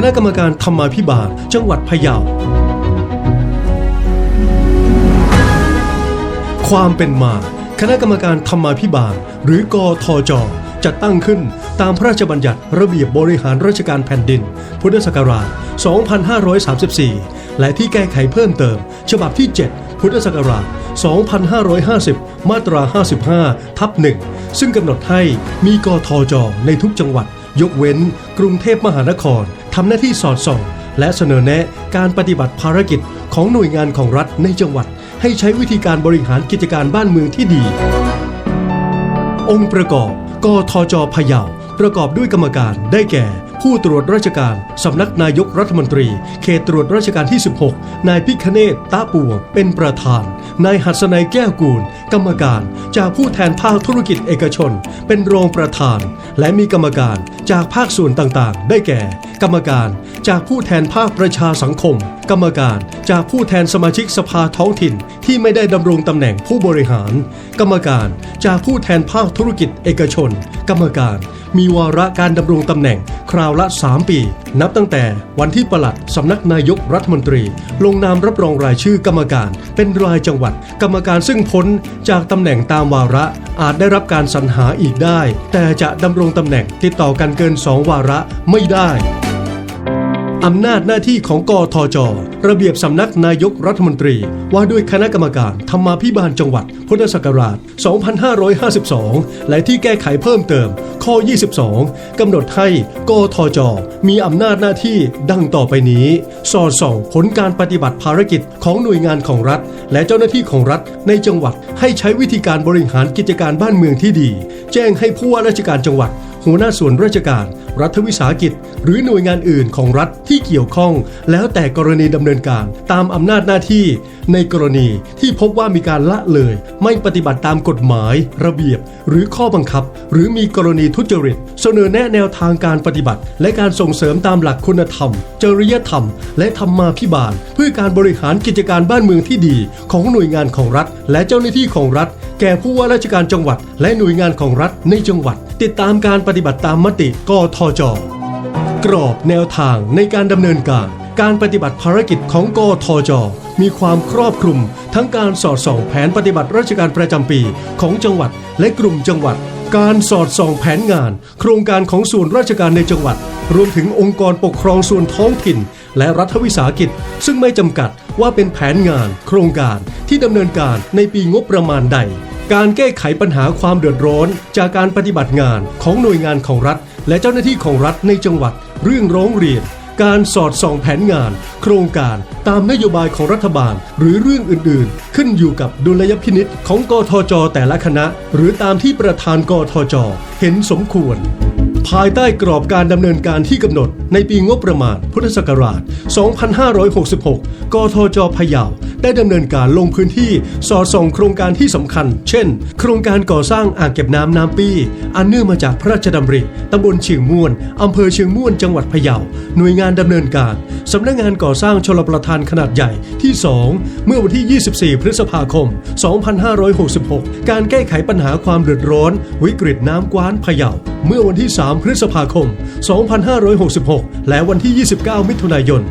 คณะกรรมการธรรมาภิบาลจังหวัดพะเยา ความเป็นมา คณะกรรมการธรรมาภิบาล หรือกอทจจัดตั้งขึ้นตามพระราชบัญญัติระเบียบบริหารราชการแผ่นดิน พุทธศักราช 2534 และที่แก้ไขเพิ่มเติม ฉบับที่ 7 พุทธศักราช 2550 มาตรา 55 ทับ 1 ซึ่งกำหนดให้มีกทจในทุกจังหวัด ยกเว้น กรุงเทพมหานคร ทำหน้าที่สอดส่อง และเสนอแนะการปฏิบัติภารกิจของหน่วยงานของรัฐในจังหวัด ให้ใช้วิธีการบริหารกิจการบ้านเมืองที่ดี องค์ประกอบกทจพะเยาประกอบด้วยกรรมการได้แก่ ผู้ตรวจราชการ สำนักนายกรัฐมนตรี เขตตรวจราชการที่ 16 นายพิคเนตตาปวงเป็นประธาน นายหัสนัยแก้วกูล กรรมการ จากผู้แทนภาคธุรกิจเอกชน เป็นรองประธาน และมีกรรมการจากภาคส่วนต่างๆ ได้แก่ กรรมการจากผู้แทนภาคประชาสังคม กรรมการจากผู้แทนสมาชิกสภาท้องถิ่น ที่ไม่ได้ดำรงตำแหน่งผู้บริหาร กรรมการจากผู้แทนภาคธุรกิจเอกชน กรรมการมีวาระการดำรงตำแหน่งคราวละ 3 ปี นับตั้งแต่วันที่ปลัดสำนักนายกรัฐมนตรี ลงนามรับรองรายชื่อกรรมการ เป็นรายจังหวัด กรรมการซึ่งพ้นจากตำแหน่งตามวาระอาจได้รับการสรรหาอีกได้ แต่จะดำรงตำแหน่งติดต่อกันเกิน 2 วาระไม่ได้ อำนาจหน้าที่ของกทจระเบียบสำนักนายกรัฐมนตรี ว่าด้วยคณะกรรมการธรรมาภิบาลจังหวัด พุทธศักราช 2552 และที่แก้ไขเพิ่มเติม ข้อ 22 กำหนดให้กทจมีอำนาจหน้าที่ดังต่อไปนี้ สอดส่องผลการปฏิบัติภารกิจของหน่วยงานของรัฐ และเจ้าหน้าที่ของรัฐในจังหวัดให้ใช้วิธีการบริหารกิจการบ้านเมืองที่ดี แจ้งให้ผู้ว่าราชการจังหวัด หัวหน้าส่วนราชการ รัฐวิสาหกิจ หรือหน่วยงานอื่นของรัฐที่เกี่ยวข้อง แล้วแต่กรณีดำเนินการตามอำนาจหน้าที่ ในกรณีที่พบว่ามีการละเลย ไม่ปฏิบัติตามกฎหมาย ระเบียบ หรือข้อบังคับ หรือมีกรณีทุจริต เสนอแนะแนวทางการปฏิบัติ และการส่งเสริมตามหลักคุณธรรม จริยธรรม และธรรมาภิบาล เพื่อการบริหารกิจการบ้านเมืองที่ดี ของหน่วยงานของรัฐ และเจ้าหน้าที่ของรัฐ แก่ผู้ว่าราชการจังหวัด และหน่วยงานของรัฐในจังหวัด ติดตามการปฏิิบัติตามมติกทจ กรอบแนวทางในการดำเนินการ การปฏิบัติภารกิจของกทจ มีความครอบคลุม ทั้งการสอดส่องแผนปฏิบัติราชการประจำปีของจังหวัดและกลุ่มจังหวัด การสอดส่องแผนงาน โครงการของส่วนราชการในจังหวัด รวมถึงองค์กรปกครองส่วนท้องถิ่น และรัฐวิสาหกิจ ซึ่งไม่จำกัดว่าเป็นแผนงาน โครงการที่ดำเนินการในปีงบประมาณใด การแก้ไขปัญหาความเดือดร้อน จากการปฏิบัติงานของหน่วยงานของรัฐ และเจ้าหน้าที่ของรัฐในจังหวัด เรื่องร้องเรียน การสอดส่องแผนงาน โครงการตามนโยบายของรัฐบาล หรือเรื่องอื่นๆ ขึ้นอยู่กับดุลยพินิษของกทจ แต่ละคณะ หรือตามที่ประธานกทจ เห็นสมควร ภายใต้กรอบการดำเนินการที่กำหนดในปีงบประมาณ พุทธศักราช 2566 กทจพะเยาได้ดำเนินการลงพื้นที่สอดส่องโครงการที่สำคัญ เช่น โครงการก่อสร้างอ่างเก็บน้ำน้ำปี้อันเนื่องมาจากพระราชดำริตำบลเชียงม่วนอำเภอเชียงม่วนจังหวัดพะเยาหน่วยงานดำเนินการสำนักงานก่อสร้างชลประทานขนาดใหญ่ที่ 2 เมื่อวันที่ 24 พฤษภาคม 2566 การแก้ไขปัญหาความเดือดร้อน วิกฤตน้ำกว้านพะเยาเมื่อวันที่ 3 พฤษภาคม 2566 และวันที่ 29 มิถุนายน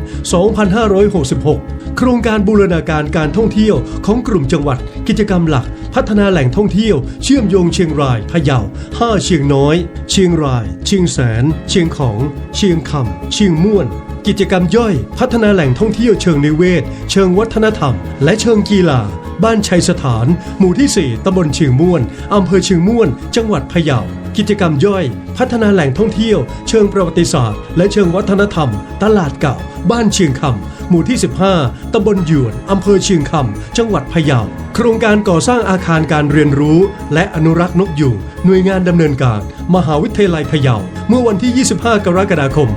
2566 โครงการบูรณาการการท่องเที่ยวของกลุ่มจังหวัด กิจกรรมหลัก พัฒนาแหล่งท่องเที่ยว เชื่อมโยงเชียงราย พะเยา5เชียงน้อย เชียงราย เชียงแสน เชียงของ เชียงคำ เชียงม่วน กิจกรรมย่อย พัฒนาแหล่งท่องเที่ยวเชิงนิเวศ เชิงวัฒนธรรม และเชิงกีฬา บ้านชัยสถาน หมู่ที่ 4ตำบลเชียงม่วนอำเภอเชียงม่วน จังหวัดพะเยา กิจกรรมย่อย พัฒนาแหล่งท่องเที่ยว เชิงประวัติศาสตร์ และเชิงวัฒนธรรม ตลาดเก่า บ้านเชียงคำหมู่ที่ 15 ตำบลหยวน อำเภอเชียงคำจังหวัดพะเยา โครงการก่อสร้างอาคารการเรียนรู้ และอนุรักษ์นกยูงหน่วยงานดำเนินการ มหาวิทยาลัยพะเยา เมื่อวันที่ 25 กรกฎาคม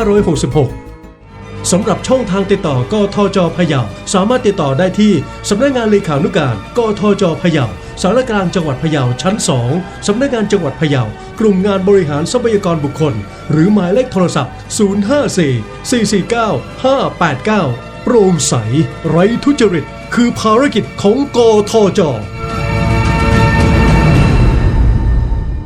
2566 สำหรับช่องทางติดต่อกทจพะเยาสามารถติดต่อได้ที่สำนักงานเลขานุการกทจพะเยาสารกลางจังหวัดพะเยาชั้น 2 สำนักงานจังหวัดพะเยากลุ่มงานบริหารทรัพยากรบุคคล หรือหมายเลขโทรศัพท์ 054 449 589 โปร่งใส ไร้ทุจริต คือภารกิจของกทจ